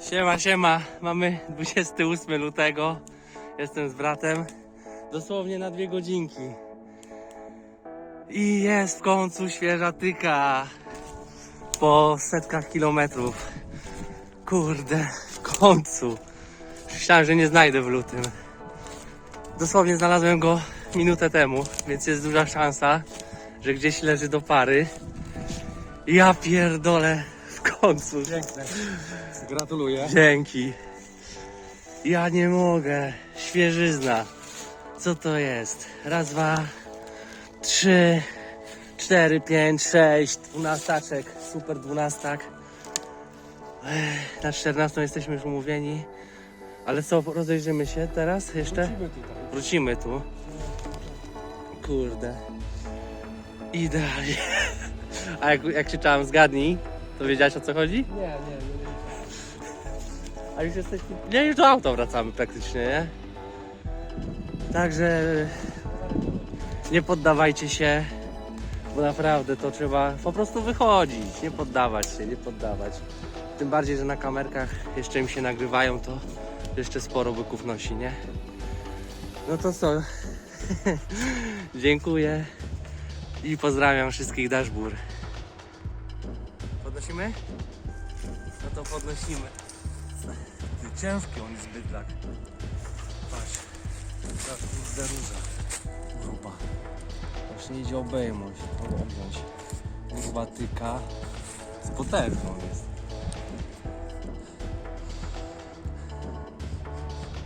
Siema, siema. Mamy 28 lutego. Jestem z bratem. Dosłownie na dwie godzinki. I jest w końcu świeża tyka. Po setkach kilometrów. Kurde, w końcu. Myślałem, że nie znajdę w lutym. Dosłownie znalazłem go minutę temu, więc jest duża szansa, że gdzieś leży do pary. Ja pierdolę końcu. Piękne. Gratuluję. Dzięki. Ja nie mogę. Świeżyzna. Co to jest? Raz, dwa, trzy, cztery, pięć, sześć. Dwunastaczek. Super dwunastak. Ech, Na czternastą jesteśmy już umówieni. Ale co, rozejrzymy się teraz jeszcze? Wrócimy tutaj. Wrócimy tu. Kurde. Idealnie. A jak, jak krzyczałem zgadnij, to wiedziałeś o co chodzi? Nie, nie, nie. A już jesteśmy. Nie, już do auta wracamy praktycznie, nie? Także nie poddawajcie się, bo naprawdę to trzeba po prostu wychodzić, nie poddawać się, nie poddawać. Tym bardziej, że na kamerkach jeszcze im się nagrywają, to jeszcze sporo byków nosi, nie? No to co? Dziękuję i pozdrawiam wszystkich dashbur. Podnosimy? No to podnosimy. Ty, ciężki on jest bydlak. Patrz. Ta kurde róża. Gruba. Właśnie idzie obejmość. Objąć. Gruba tyka. Z potężną jest.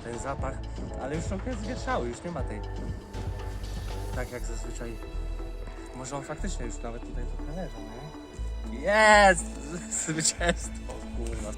Ten zapach, ale już trochę zwietrzały, już nie ma tej. Tak jak zazwyczaj. Może on faktycznie już nawet tutaj trochę leżał, nie? Jest! Zwycięstwo, kurwa.